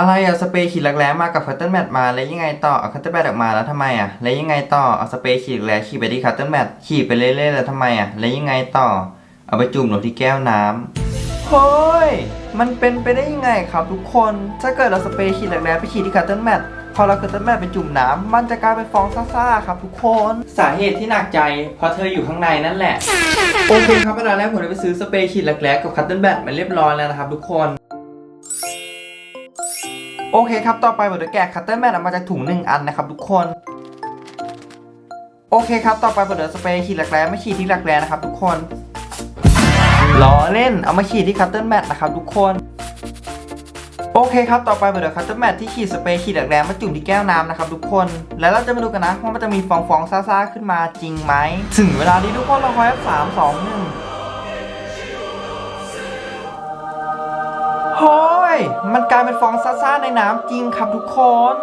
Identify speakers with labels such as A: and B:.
A: อะไรอะสเปรย์ขีดหลักแร้มากับคัตเติ้ลแมทมาแล้วยังไงต่อเอาคัตเติ้ลแมทออกมาแล้วทำไมอะแล้วยังไงต่อเอาสเปรย์ขีดหลักแร้ขีดไปที่คัตเติ้ลแมทขีดไปเรื่อยๆแล้วทำไมอะแล้วยังไงต่อ เอาไปจุ่มลงที่แก้วน้ำเฮ้ยมันเป็นไปได้ยังไงครับทุกคน ถ้าเกิดเราสเปรย์ขีดหลักแร้ไปขีดที่คัตเติ้ลแมทพอเราคัตเติ้ลแมทไปจุ่มน้ำมันจะกลายเป็นฟองซ่าๆครับทุกคนสาเหตุที่หนักใจเพราะเธออยู่ข้างในนั่นแหละโอเคครับเวลาแรกผมได้ไปซื้อสเปรย์ขีดหลักแร้กับคัตเติ้ลแบทมาเรียบร้อยแล้วนะครับทุกคน โอเคครับ ต่อไปผมจะแกะคัตเติ้ลแบทออกมาจากถุงหนึ่งอันนะครับทุกคน โอเคครับ ต่อไปผมจะสเปรย์ขีดหลักแร้ไม่ขีดที่หลักแร้นะครับทุกคนล้อเล่น เอามาขีดที่คัตเติ้ลแบทนะครับทุกคน โอเคครับ ต่อไปผมจะคัตเติ้ลแบทที่ขีดสเปรย์ขีดหลักแร้มาจุ่มที่แก้วน้ำนะครับทุกคน แล้วเราจะมาดูกันนะว่ามันจะมีฟองฟองๆซ่าๆขึ้นมาจริงไหม ถึงเวลาที่ทุกคนเราคอยสามสองหนึ่ง มันกลายเป็นฟองซ่าๆในน้ำจริงครับทุกคน